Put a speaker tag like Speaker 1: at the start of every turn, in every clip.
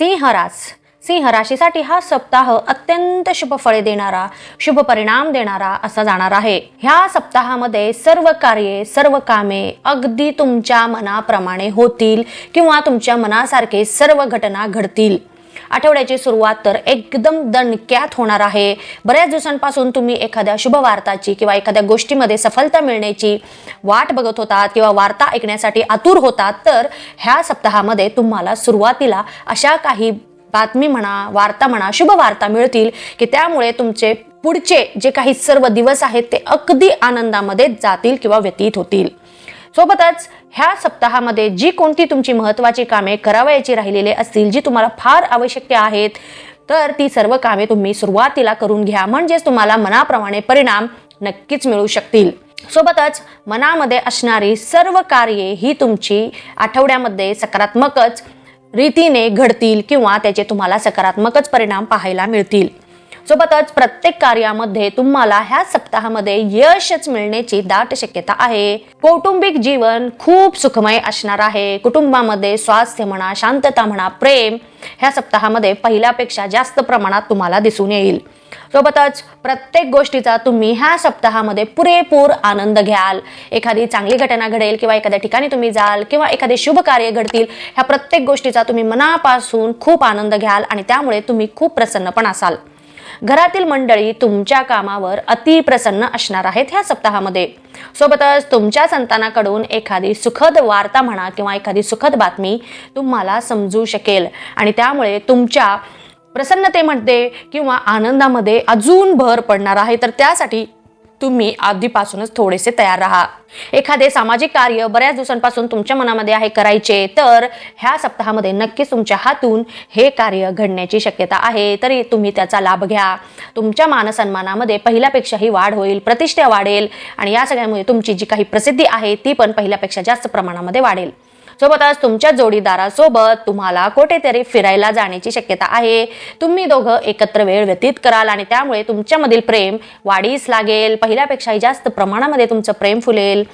Speaker 1: सिंहरास सिंह राशीसाठी हा सप्ताह अत्यंत शुभ फळे देणारा शुभ परिणाम देणारा असा जाणार आहे. ह्या सप्ताहामध्ये सर्व कार्ये सर्व कामे अगदी तुमच्या मनाप्रमाणे होतील किंवा तुमच्या मनासारखे सर्व घटना घडतील. आठवड्याची सुरुवात तर एकदम दणक्यात होणार आहे. बऱ्याच दिवसांपासून तुम्ही एखाद्या शुभवार्ताची किंवा एखाद्या गोष्टीमध्ये सफलता मिळण्याची वाट बघत होतात किंवा वार्ता ऐकण्यासाठी आतुर होतात तर ह्या सप्ताहामध्ये तुम्हाला सुरुवातीला अशा काही बातमी म्हणा वार्ता म्हणा शुभ वार्ता मिळतील की त्यामुळे तुमचे पुढचे जे काही सर्व दिवस आहेत ते अगदी आनंदामध्ये जातील किंवा व्यतीत होतील. सोबतच ह्या सप्ताहामध्ये जी कोणती तुमची महत्त्वाची कामे करावयाची राहिलेली असतील जी तुम्हाला फार आवश्यक आहेत तर ती सर्व कामे तुम्ही सुरुवातीला करून घ्या. म्हणजेच तुम्हाला मनाप्रमाणे परिणाम नक्कीच मिळू शकतील. सोबतच मनामध्ये असणारी सर्व कार्ये ही तुमची आठवड्यामध्ये सकारात्मकच रीतीने घडतील किंवा त्याचे तुम्हाला सकारात्मकच परिणाम पाहायला मिळतील. सोबतच प्रत्येक कार्यामध्ये तुम्हाला ह्या सप्ताहामध्ये यशच मिळण्याची दाट शक्यता आहे. कौटुंबिक जीवन खूप सुखमय असणार आहे. कुटुंबामध्ये स्वास्थ्य म्हणा शांतता म्हणा प्रेम ह्या सप्ताहामध्ये पहिल्यापेक्षा जास्त प्रमाणात तुम्हाला दिसून येईल. सोबतच प्रत्येक गोष्टीचा तुम्ही ह्या सप्ताहामध्ये पुरेपूर आनंद घ्याल. एखादी चांगली घटना घडेल किंवा एखाद्या ठिकाणी तुम्ही जाल किंवा एखादे शुभ कार्य घडतील ह्या प्रत्येक गोष्टीचा तुम्ही मनापासून खूप आनंद घ्याल आणि त्यामुळे तुम्ही खूप प्रसन्न पण असाल. घरातील मंडळी तुमच्या कामावर अतिप्रसन्न असणार आहेत ह्या सप्ताहामध्ये. सोबतच तुमच्या संतानाकडून एखादी सुखद वार्ता म्हणा किंवा एखादी सुखद बातमी तुम्हाला समजू शकेल. आणि त्यामुळे तुमच्या प्रसन्नतेमध्ये किंवा आनंदामध्ये अजून भर पडणार आहे. तर त्यासाठी तुम्ही आधीपासूनच थोडेसे तयार राहा. एखादे सामाजिक कार्य बऱ्याच दिवसांपासून तुमच्या मनामध्ये आहे करायचे तर ह्या सप्ताहामध्ये नक्कीच तुमच्या हातून हे कार्य घडण्याची शक्यता आहे तरी तुम्ही त्याचा लाभ घ्या. तुमच्या मानसन्मानामध्ये पहिल्यापेक्षाही वाढ होईल प्रतिष्ठा वाढेल आणि या सगळ्यामुळे तुमची जी काही प्रसिद्धी आहे ती पण पहिल्यापेक्षा जास्त प्रमाणामध्ये वाढेल. सोबतच तुमच्या जोडीदारासोबत तुम्हाला कुठेतरी फिरायला जाण्याची शक्यता आहे. तुम्ही दोघं एकत्र वेळ व्यतीत कराल आणि त्यामुळे तुमच्यामधील प्रेम वाढीस लागेल. पहिल्यापेक्षाही जास्त प्रमाणामध्ये तुमचं प्रेम फुलेल.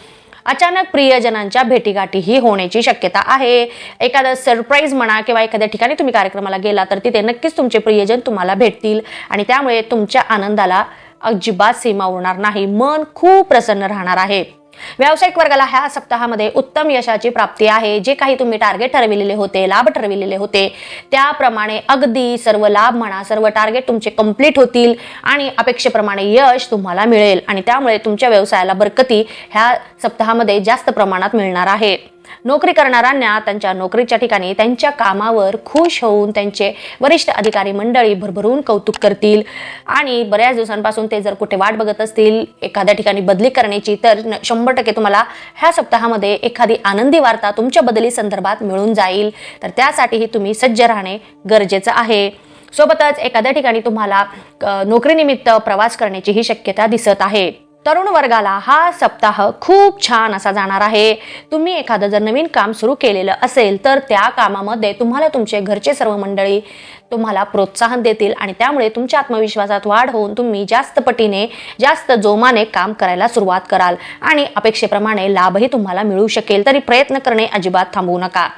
Speaker 1: अचानक प्रियजनांच्या भेटीगाठीही होण्याची शक्यता आहे. एखादं सरप्राईज म्हणा किंवा एखाद्या ठिकाणी तुम्ही कार्यक्रमाला गेला तर तिथे नक्कीच तुमचे प्रियजन तुम्हाला भेटतील आणि त्यामुळे तुमच्या आनंदाला अजिबात सीमा उरणार नाही. मन खूप प्रसन्न राहणार आहे. व्यावसायिक वर्गाला ह्या सप्ताहामध्ये उत्तम यशाची प्राप्ती आहे. जे काही तुम्ही टार्गेट ठरविलेले होते लाभ ठरविलेले होते त्याप्रमाणे अगदी सर्व लाभ म्हणा सर्व टार्गेट तुमचे कंप्लीट होतील आणि अपेक्षेप्रमाणे यश तुम्हाला मिळेल. आणि त्यामुळे तुमच्या व्यवसायाला बरकती ह्या सप्ताहामध्ये जास्त प्रमाणात मिळणार आहे. नोकरी करणाऱ्यांना त्यांच्या नोकरीच्या ठिकाणी त्यांच्या कामावर खुश होऊन त्यांचे वरिष्ठ अधिकारी मंडळी भरभरून कौतुक करतील. आणि बऱ्याच दिवसांपासून ते जर कुठे वाट बघत असतील एखाद्या ठिकाणी बदली करण्याची तर शंभर टक्के तुम्हाला ह्या सप्ताहामध्ये एखादी आनंदी वार्ता तुमच्या बदली संदर्भात मिळून जाईल. तर त्यासाठीही तुम्ही सज्ज राहणे गरजेचं आहे. सोबतच एखाद्या ठिकाणी तुम्हाला नोकरीनिमित्त प्रवास करण्याची ही शक्यता दिसत आहे. तरुण वर्गाला हा सप्ताह खूप छान असा जाणार आहे. तुम्ही एखादं जर नवीन काम सुरू केलेलं असेल तर त्या कामामध्ये तुम्हाला तुमचे घरचे सर्व मंडळी तुम्हाला प्रोत्साहन देतील आणि त्यामुळे तुमच्या आत्मविश्वासात वाढ होऊन तुम्ही जास्त पटीने जास्त जोमाने काम करायला सुरुवात कराल. आणि अपेक्षेप्रमाणे लाभही तुम्हाला मिळू शकेल. तरी प्रयत्न करणे अजिबात थांबवू नका.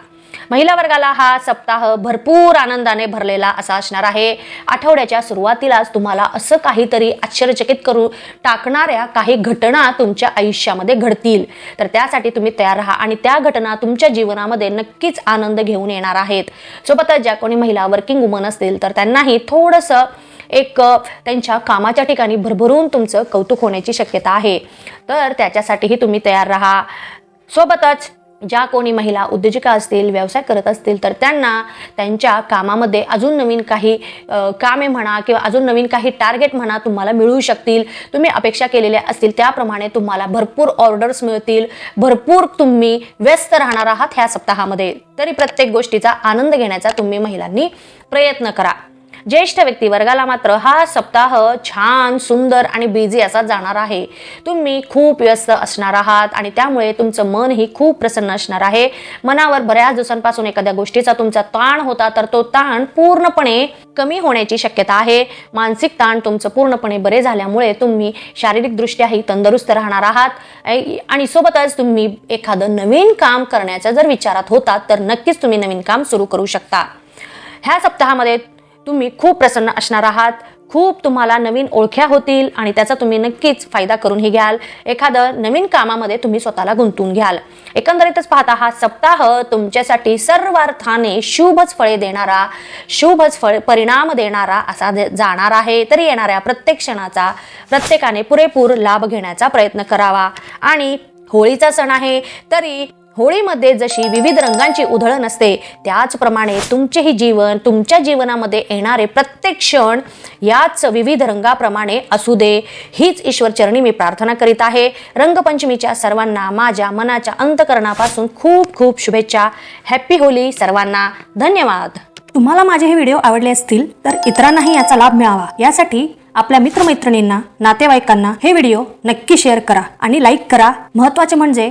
Speaker 1: महिला वर्गाला हा सप्ताह भरपूर आनंदाने भरलेला असा असणार आहे. आठवड्याच्या सुरुवातीलाच तुम्हाला असं काहीतरी आश्चर्यचकित करू टाकणाऱ्या काही घटना तुमच्या आयुष्यामध्ये घडतील. तर त्यासाठी तुम्ही तयार राहा आणि त्या घटना तुमच्या जीवनामध्ये नक्कीच आनंद घेऊन येणार आहेत. सोबतच ज्या कोणी महिला वर्किंग वुमन असतील तर त्यांनाही थोडंसं एक त्यांच्या कामाच्या ठिकाणी भरभरून तुमचं कौतुक होण्याची शक्यता आहे. तर त्याच्यासाठीही तुम्ही तयार राहा. सोबतच ज्या कोणी महिला उद्योजिका असतील व्यवसाय करत असतील तर त्यांना त्यांच्या कामामध्ये अजून नवीन काही कामे म्हणा किंवा अजून नवीन काही टार्गेट म्हणा तुम्हाला मिळू शकतील. तुम्ही अपेक्षा केलेल्या असतील त्याप्रमाणे तुम्हाला भरपूर ऑर्डर्स मिळतील. भरपूर तुम्ही व्यस्त राहणार आहात ह्या सप्ताहामध्ये. तरी प्रत्येक गोष्टीचा आनंद घेण्याचा तुम्ही महिलांनी प्रयत्न करा. ज्येष्ठ व्यक्ती वर्गाला मात्र हा सप्ताह छान सुंदर आणि बिझी असा जाणार आहे. तुम्ही खूप व्यस्त असणार आहात आणि त्यामुळे तुमचं मनही खूप प्रसन्न असणार आहे. मनावर बऱ्याच दिवसांपासून एखाद्या गोष्टीचा तुमचा ताण होता तर तो ताण पूर्णपणे कमी होण्याची शक्यता आहे. मानसिक ताण तुमचं पूर्णपणे बरे झाल्यामुळे तुम्ही शारीरिकदृष्ट्याही तंदुरुस्त राहणार आहात. आणि सोबतच तुम्ही एखादं नवीन काम करण्याच्या जर विचारात होतात तर नक्कीच तुम्ही नवीन काम सुरू करू शकता. ह्या सप्ताहामध्ये तुम्ही खूप प्रसन्न असणार आहात. खूप तुम्हाला नवीन ओळख्या होतील आणि त्याचा तुम्ही नक्कीच फायदा करूनही घ्याल. एखादं नवीन कामामध्ये तुम्ही स्वतःला गुंतून घ्याल. एकंदरीतच पाहता हा सप्ताह तुमच्यासाठी सर्वार्थाने शुभच फळे देणारा शुभच फळ परिणाम देणारा असा दे- जाणार आहे. तरी येणाऱ्या प्रत्येक क्षणाचा प्रत्येकाने पुरेपूर लाभ घेण्याचा प्रयत्न करावा. आणि होळीचा सण आहे तरी होळीमध्ये जशी विविध रंगांची उधळण असते त्याचप्रमाणे तुमचेही जीवन तुमच्या जीवनामध्ये येणारे प्रत्येक क्षण याच विविध रंगाप्रमाणे असू दे. हीच ईश्वरचरणी मी प्रार्थना करीत आहे. रंगपंचमीच्या सर्वांना माझ्या मनाच्या अंतकरणापासून खूप खूप शुभेच्छा. हॅपी होली सर्वांना. धन्यवाद.
Speaker 2: तुम्हाला माझे हे व्हिडिओ आवडले असतील तर इतरांनाही याचा लाभ मिळावा. यासाठी आपल्या मित्रमैत्रिणींना नातेवाईकांना हे व्हिडिओ नक्की शेअर करा आणि लाईक करा. महत्त्वाचे म्हणजे